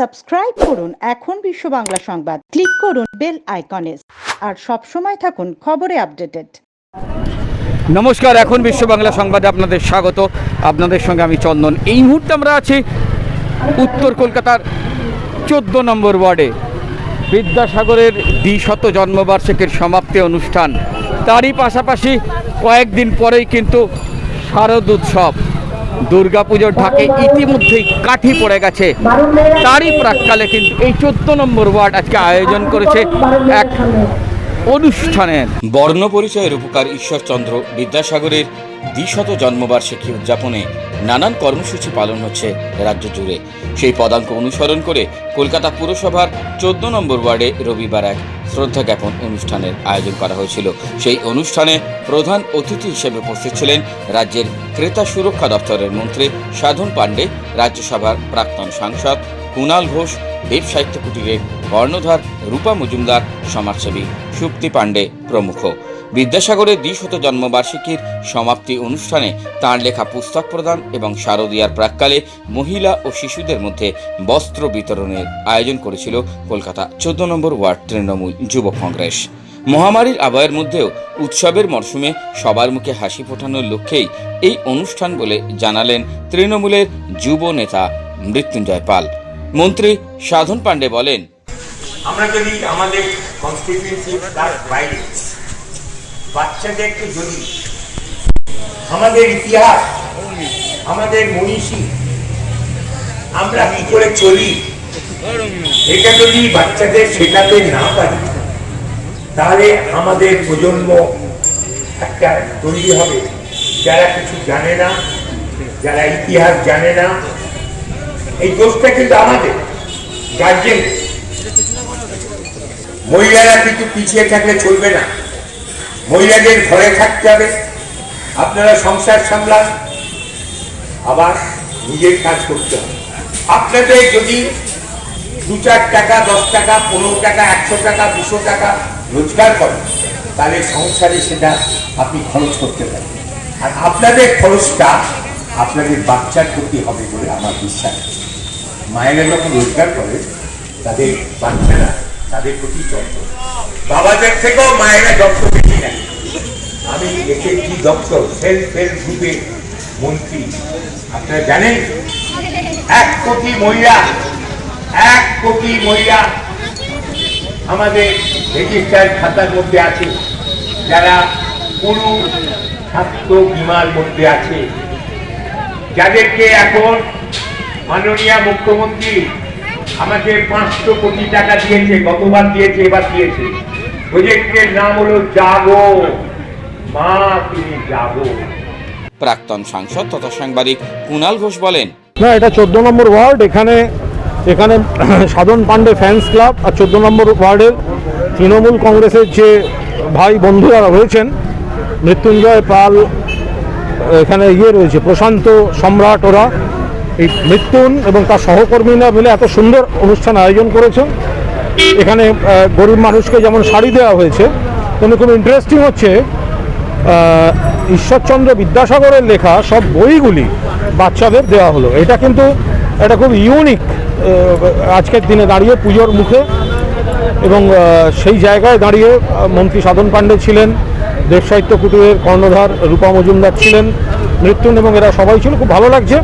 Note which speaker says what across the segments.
Speaker 1: Subscribe করুন এখন বিশ্ব বাংলা সংবাদ। ক্লিক করুন বেল আইকনে। আর সবসময় থাকুন খবরে আপডেটেড।
Speaker 2: নমস্কার, এখন বিশ্ব বাংলা সংবাদে আপনাদের স্বাগত। আপনাদের সঙ্গে আমি চন্দন। এই মুহূর্তে আমরা আছি উত্তর কলকাতার চোদ্দ নম্বর ওয়ার্ডে। বিদ্যাসাগরের দ্বিশত জন্মবার্ষিকীর সমাপ্তি অনুষ্ঠান। তারই পাশাপাশি কয়েকদিন পরেই কিন্তু শারদ উৎসব। দুর্গাপুজোর ঢাকে ইতিমধ্যেই কাঠি পড়ে গেছে। তারই প্রাককালে কিন্তু এই চোদ্দ নম্বর ওয়ার্ড আজকে আয়োজন করেছে এক অনুষ্ঠানের বর্ণ পরিচয়ের উপকার ঈশ্বরচন্দ্র বিদ্যাসাগরের দ্বিশত জন্মবার্ষিকী উদযাপনে নানান কর্মসূচি পালন হচ্ছে রাজ্য জুড়ে। সেই পদাঙ্ক অনুসরণ করে কলকাতা পুরসভার চোদ্দ নম্বর ওয়ার্ডে রবিবার এক শ্রদ্ধা জ্ঞাপন অনুষ্ঠানের আয়োজন করা হয়েছিল। সেই অনুষ্ঠানে প্রধান অতিথি হিসেবে উপস্থিত ছিলেন রাজ্যের ক্রেতা সুরক্ষা দপ্তরের মন্ত্রী সাধন পাণ্ডে, রাজ্যসভার প্রাক্তন সাংসদ কুণাল ঘোষ দেব সাহিত্য কুটিরের কর্ণধার রূপা মজুমদার, সমাজসেবী সুপ্তি পাণ্ডে প্রমুখ। বিদ্যাসাগরের দ্বিশত জন্মবার্ষিকীর সমাপ্তি অনুষ্ঠানে তাঁর লেখা পুস্তক প্রদান এবং শারদীয়ার প্রাককালে মহিলা ও শিশুদের মধ্যে বস্ত্র বিতরণের আয়োজন করেছিল কলকাতা চোদ্দ নম্বর ওয়ার্ড তৃণমূল যুব কংগ্রেস। মহামারীর আবহের মধ্যেও উৎসবের মরশুমে সবার মুখে হাসি ফোটানোর লক্ষ্যেই এই অনুষ্ঠান বলে জানালেন তৃণমূলের যুব নেতা মৃত্যুঞ্জয় পাল। মন্ত্রী সাধন পাণ্ডে বলেন,
Speaker 3: আমরা যদি আমাদের কনস্টিটিউয়েন্সি তার বাইরে বাচ্চাদেরকে যদি আমাদের ইতিহাস, আমাদের মনীষী, আমরা কি করে চলি? এটা যদি বাচ্চাদের শেখাতে না পারি, তাহলে আমাদের প্রজন্ম একটা তৈরি হবে। যারা কিছু জানে না, যারা ইতিহাস জানে না এই দোষটা কিন্তু আমাদের, গার্জেন। মহিলারা কিন্তু পিছিয়ে থাকলে চলবে না। মহিলাদের ঘরে থাকতে হবে। আপনারা সংসার সামলান। আবার নিজের কাজ করতে হবে। আপনাদের যদি দু চার টাকা, দশ টাকা, পনেরো টাকা, একশো টাকা, দুশো টাকা রোজগার করেন, তাহলে সংসারে সেটা আপনি খরচ করতে পারেন আর আপনাদের খরচটা আপনাদের বাচ্চার প্রতি হবে বলে আমার বিশ্বাস। মায়েরা যখন রোজগার করে, তাদের বাচ্চারা তাদের প্রতি যত্ন বাবাদের থেকেও মায়েরা যত্ন বেশি নেয়। আমি একে কি দপ্তর সেলফ হেল্প গ্রুপের মন্ত্রী। আপনারা জানেন? এক কোটি মহিলা, এক কোটি মহিলা আমাদের রেজিস্টার খাতার মধ্যে আছে। যারা কোনো স্বাস্থ্য বিমার মধ্যে আছে। যাদেরকে এখন মাননীয় মুখ্যমন্ত্রী আমাকে পাঁচশো কোটি টাকা দিয়েছে গতবার দিয়েছে এবার দিয়েছে। প্রজেক্টের নাম হলো জাগো। মা তুমি জাগো।
Speaker 2: প্রাক্তন সাংসদ তথা সাংবাদিক কুণাল ঘোষ বলেন
Speaker 4: না এটা চোদ্দ নম্বর ওয়ার্ড এখানে এখানে সাধন পাণ্ডে ফ্যান্স ক্লাব আর চোদ্দ নম্বর ওয়ার্ডের তৃণমূল কংগ্রেসের যে ভাই বন্ধুরা রয়েছেন মৃত্যুঞ্জয় পাল এখানে ইয়ে রয়েছে প্রশান্ত সম্রাট ওরা। এই মৃত্যুন এবং তার সহকর্মীরা মিলে এত সুন্দর অনুষ্ঠান আয়োজন করেছেন। এখানে গরিব মানুষকে যেমন শাড়ি দেওয়া হয়েছে, তেমনি খুব ইন্টারেস্টিং হচ্ছে ঈশ্বরচন্দ্র বিদ্যাসাগরের লেখা সব বইগুলি বাচ্চাদের দেওয়া হলো। এটা কিন্তু এটা খুব ইউনিক আজকের দিনে দাঁড়িয়ে পুজোর মুখে এবং সেই জায়গায় দাঁড়িয়ে মন্ত্রী সাধন পাণ্ডে ছিলেন দেশ সাহিত্য কুটিরের কর্ণধার রূপা মজুমদার ছিলেন, মৃত্যুন এবং এরা সবাই ছিল, খুব ভালো লাগছে।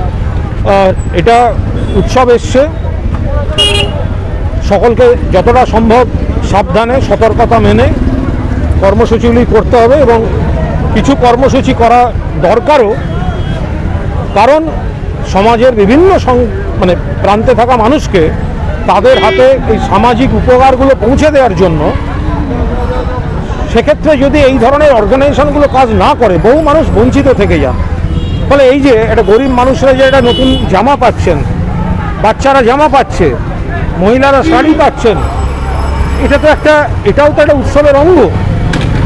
Speaker 4: এটা উৎসব এসছে। সকলকে যতটা সম্ভব সাবধানে, সতর্কতা মেনে কর্মসূচিগুলি করতে হবে এবং কিছু কর্মসূচি করা দরকারও। কারণ সমাজের বিভিন্ন মানে প্রান্তে থাকা মানুষকে তাদের হাতে এই সামাজিক উপকারগুলো পৌঁছে দেওয়ার জন্য সেক্ষেত্রে যদি এই ধরনের অর্গানাইজেশনগুলো কাজ না করে, বহু মানুষ বঞ্চিত থেকে যান। ফলে এই যে একটা গরিব মানুষরা যে একটা নতুন জামা পাচ্ছেন, বাচ্চারা জামা পাচ্ছে, মহিলারা শাড়ি পাচ্ছেন, এটা তো একটা, এটাও তো একটা উৎসবের অঙ্গ।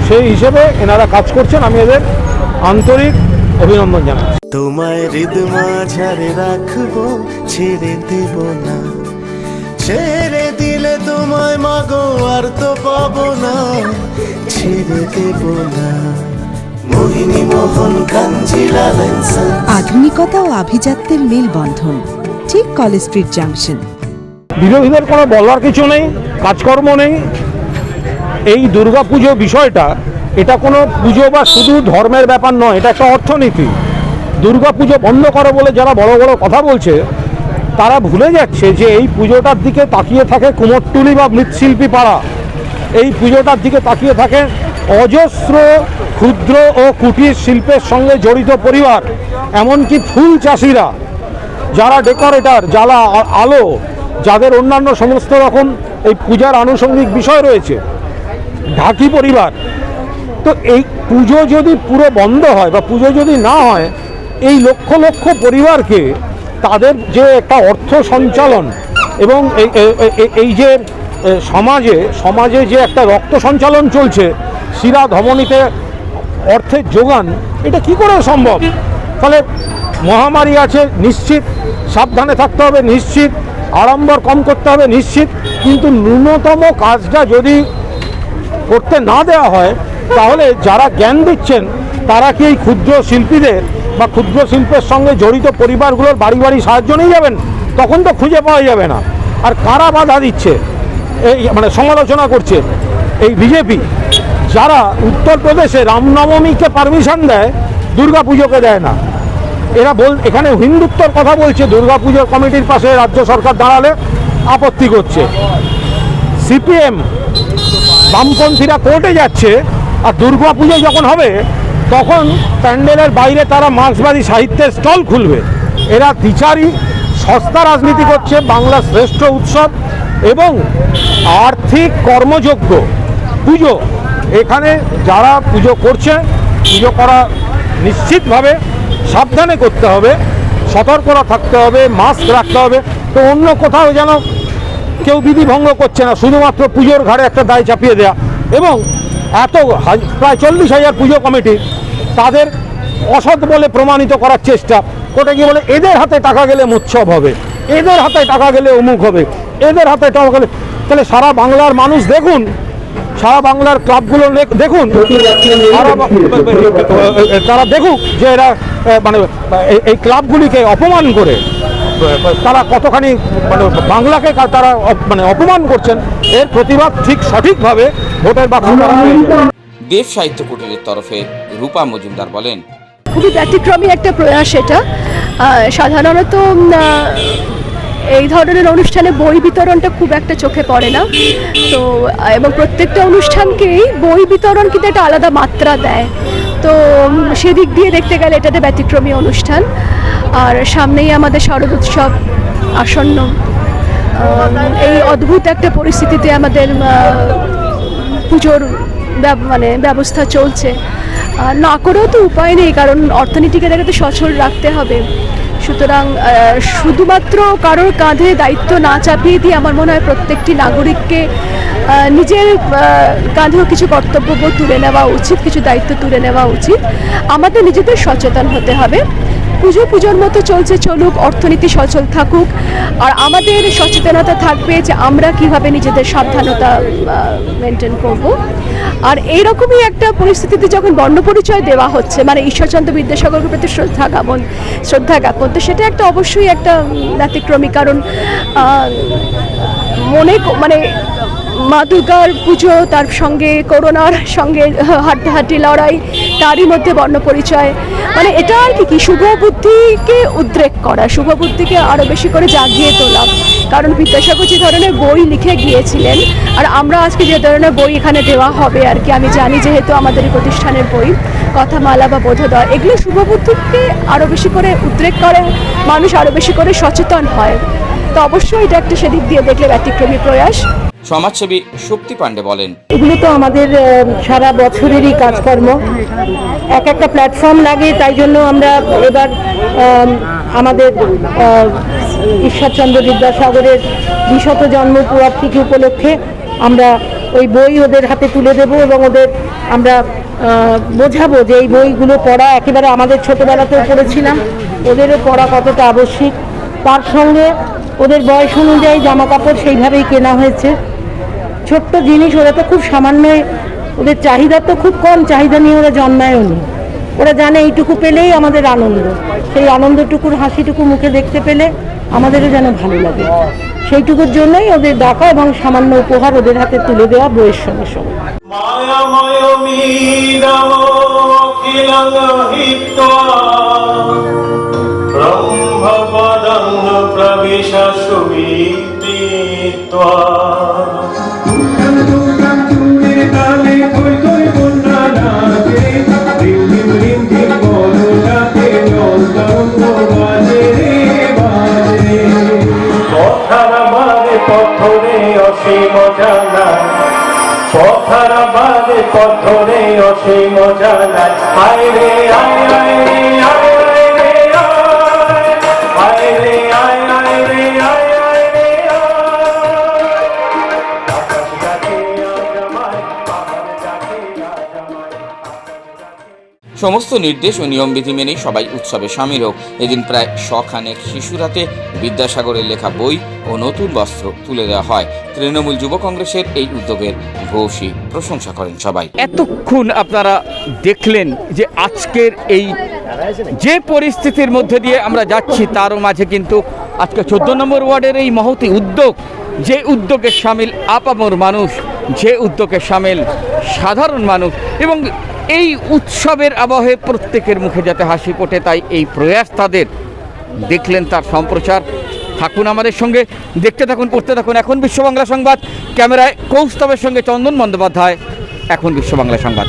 Speaker 4: সেই হিসেবে এনারা কাজ করছেন, আমি এদের আন্তরিক অভিনন্দন জানাই
Speaker 5: তোমায় হৃদ মাঝারে রাখব, ছেড়ে দেব না। ছেড়ে দিলে তোমায় মাগো, আর তো পাবো না। ছেড়ে দেব না।
Speaker 6: আধুনিকতা ও আভিজাত্যের মেলবন্ধন ঠিক কলেজ স্ট্রিট জাংশন।
Speaker 4: বিরোধীদের কোনো বলার কিছু নেই কাজকর্ম নেই। এই দুর্গা পুজো বিষয়টা এটা কোনো পুজো বা শুধু ধর্মের ব্যাপার নয় এটা একটা অর্থনীতি। দুর্গা পুজো বন্ধ করো বলে যারা বড় বড় কথা বলছে তারা ভুলে যাচ্ছে যে এই পুজোটার দিকে তাকিয়ে থাকে কুমোরটুলি বা মৃৎশিল্পী পাড়া। এই পুজোটার দিকে তাকিয়ে থাকে অজস্র ক্ষুদ্র ও কুটির শিল্পের সঙ্গে জড়িত পরিবার, এমনকি ফুল চাষিরা, যারা ডেকোরেটর যারা আলো, যাদের অন্যান্য সমস্ত রকম এই পূজার আনুষঙ্গিক বিষয় রয়েছে, ঢাকি পরিবার। তো এই পুজো যদি পুরো বন্ধ হয় বা পুজো যদি না হয়, এই লক্ষ লক্ষ পরিবারকে তাদের যে একটা অর্থ সঞ্চালন এবং এই যে সমাজে সমাজে যে একটা রক্ত সঞ্চালন চলছে, শিরা ধমনীতে অর্থের যোগান, এটা কি করে সম্ভব? ফলে মহামারী আছে, নিশ্চিত। সাবধানে থাকতে হবে, নিশ্চিত। আড়ম্বর কম করতে হবে, নিশ্চিত। কিন্তু ন্যূনতম কাজটা যদি করতে না দেওয়া হয়, তাহলে যারা জ্ঞান দিচ্ছেন, তারা কি এই ক্ষুদ্র শিল্পীদের বা ক্ষুদ্র শিল্পের সঙ্গে জড়িত পরিবারগুলোর বাড়ি বাড়ি সাহায্য নিয়ে যাবেন? তখন তো খুঁজে পাওয়া যাবে না। আর কারা বাধা দিচ্ছে? এই মানে সমালোচনা করছে। এই বিজেপি। যারা উত্তরপ্রদেশে রামনবমীকে পারমিশন দেয় দুর্গা পুজোকে দেয় না। এরা বল, এখানে হিন্দুত্বর কথা বলছে দুর্গা পুজোর কমিটির পাশে রাজ্য সরকার দাঁড়ালে আপত্তি করছে। সিপিএম, বামপন্থীরা কোর্টে যাচ্ছে, আর দুর্গা পুজো যখন হবে, তখন প্যান্ডেলের বাইরে তারা মার্ক্সবাদী সাহিত্যের স্টল খুলবে। এরা দ্বিচারী সস্তা রাজনীতি করছে, বাংলার শ্রেষ্ঠ উৎসব এবং আর্থিক কর্মযোগ্য পুজো এখানে যারা পুজো করছে, পুজো করা নিশ্চিতভাবে সাবধানে করতে হবে সতর্করা থাকতে হবে মাস্ক রাখতে হবে। তো অন্য কোথাও যেন কেউ বিধি ভঙ্গ করছে না, শুধুমাত্র পুজোর ঘাড়ে একটা দায় চাপিয়ে দেয়া। এবং এত প্রায় চল্লিশ হাজার পুজো কমিটি তাদের অসৎ বলে প্রমাণিত করার চেষ্টা। কোর্টে গিয়ে বলে, এদের হাতে টাকা গেলে উৎসব হবে, এদের হাতে টাকা গেলে অমুক হবে, এদের হাতে টাকা গেলে, তাহলে সারা বাংলার মানুষ দেখুন সারা বাংলার ক্লাবগুলো দেখ- দেখুন। তারা দেখুক যে এরা মানে এই- ক্লাবগুলিকে অপমান করে। তারা কতখানি মানে বাংলাকে তারা মানে অপমান করছেন এর প্রতিবাদ ঠিক সঠিকভাবে ভোটের বাক্স
Speaker 2: দেব সাহিত্য কুটিরের তরফে রূপা মজুমদার বলেন
Speaker 7: খুবই ব্যতিক্রমী একটা প্রয়াস এটা। আহ, সাধারণত এই ধরনের অনুষ্ঠানে বই বিতরণটা খুব একটা চোখে পড়ে না। তো, এবং প্রত্যেকটা অনুষ্ঠানকেই বই বিতরণ কিন্তু একটা আলাদা মাত্রা দেয়। তো, সেদিক দিয়ে দেখতে গেলে এটাতে ব্যতিক্রমী অনুষ্ঠান। আর সামনেই আমাদের শারদ উৎসব আসন্ন। এই অদ্ভুত একটা পরিস্থিতিতে আমাদের পুজোর মানে ব্যবস্থা চলছে। না করেও তো উপায় নেই, কারণ অর্থনীতিকে দেখে তো সচল রাখতে হবে। সুতরাং শুধুমাত্র কারোর কাঁধে দায়িত্ব না চাপিয়ে দিয়ে আমার মনে হয় প্রত্যেকটি নাগরিককে নিজের কাঁধেও কিছু কর্তব্যবোধ তুলে নেওয়া উচিত, কিছু দায়িত্ব তুলে নেওয়া উচিত। আমাদের নিজেদের সচেতন হতে হবে। পুজো, পুজোর মতো চলছে, চলুক, অর্থনীতি সচল থাকুক। আর আমাদের সচেতনতা থাকবে যে আমরা কীভাবে নিজেদের সাবধানতা মেনটেন করব। আর এইরকমই একটা পরিস্থিতিতে যখন বর্ণপরিচয় দেওয়া হচ্ছে মানে ঈশ্বরচন্দ্র বিদ্যাসাগরের প্রতি শ্রদ্ধা জ্ঞাপন শ্রদ্ধা জ্ঞাপন, তো সেটা একটা অবশ্যই একটা ব্যতিক্রমী। কারণ মনে মানে মা দুর্গার পুজো, তার সঙ্গে করোনার সঙ্গে হাড্ডাহাড্ডি লড়াই, তারই মধ্যে বর্ণপরিচয়। মানে এটা আর কি কি শুভ বুদ্ধিকে উদ্রেক করা, শুভ বুদ্ধিকে আরও বেশি করে জাগিয়ে তোলা। কারণ বিদ্যাসাগর যে ধরনের বই লিখে গিয়েছিলেন, আর আমরা আজকে যে ধরনের বই এখানে দেওয়া হবে আর কি, আমি জানি যেহেতু আমাদের প্রতিষ্ঠানের বই, কথামালা বা বোধোদয়, এগুলো শুভ বুদ্ধিকে আরও বেশি করে উদ্রেক করে, মানুষ আরও বেশি করে সচেতন হয়। তো অবশ্যই এটা একটা সেদিক দিয়ে দেখলে ব্যতিক্রমী প্রয়াস।
Speaker 2: সমাজসেবী শক্তি পাণ্ডে বলেন,
Speaker 8: এগুলো তো আমাদের সারা বছরেরই কাজকর্ম। এক একটা প্ল্যাটফর্ম লাগে, তাই জন্য আমরা এবার আমাদের ঈশ্বরচন্দ্র বিদ্যাসাগরের বিশত জন্ম পুরাপ্তিকে উপলক্ষে আমরা ওই বই ওদের হাতে তুলে দেব এবং ওদের আমরা বোঝাবো যে এই বইগুলো পড়া একেবারে আমাদের ছোটোবেলাতেও পড়েছিলাম। ওদেরও পড়া কতটা আবশ্যিক। তার সঙ্গে ওদের বয়স অনুযায়ী জামা কাপড় সেইভাবেই কেনা হয়েছে। ছোট্ট জিনিস, ওরা তো খুব সামান্য, ওদের চাহিদা তো খুব কম, চাহিদা নিয়ে ওরা জন্মায়ও নি।
Speaker 9: ওরা জানে এইটুকু পেলেই আমাদের আনন্দ। সেই আনন্দটুকুর, হাসিটুকু মুখে দেখতে পেলে আমাদেরও যেন ভালো লাগে। সেইটুকুর জন্যই ওদের ডাকা এবং সামান্য উপহার ওদের হাতে তুলে দেওয়া বইয়ের সঙ্গে সঙ্গে।
Speaker 10: পথার অসীম জানা পথার বারে পথরে অসীম জানা আয় রে আয় আয় রে আয়।
Speaker 2: সমস্ত নির্দেশ ও নিয়মবিধি মেনেই সবাই উৎসবে সামিল হোক। এদিন প্রায় শখানেক শিশুরাতে বিদ্যাসাগরের লেখা বই ও নতুন বস্ত্র তুলে দেওয়া হয়। তৃণমূল যুব কংগ্রেসের এই উদ্যোগের ভূয়সী প্রশংসা করেন সবাই।
Speaker 11: এতক্ষণ আপনারা দেখলেন যে আজকের এই যে পরিস্থিতির মধ্যে দিয়ে আমরা যাচ্ছি, তারও মাঝে কিন্তু আজকে চোদ্দ নম্বর ওয়ার্ডের এই মহতি উদ্যোগ, যে উদ্যোগে সামিল আপামর মানুষ, যে উদ্যোগে সামিল সাধারণ মানুষ এবং এই উৎসবের আবহে প্রত্যেকের মুখে যাতে হাসি ফোটে, তাই এই প্রয়াস তাদের। দেখলেন তার সম্প্রচার। থাকুন আমাদের সঙ্গে, দেখতে থাকুন, পড়তে থাকুন। এখন বিশ্ব বাংলা সংবাদ। ক্যামেরায় কৌস্তবের সঙ্গে চন্দন বন্দ্যোপাধ্যায়। এখন বিশ্ব বাংলা সংবাদ।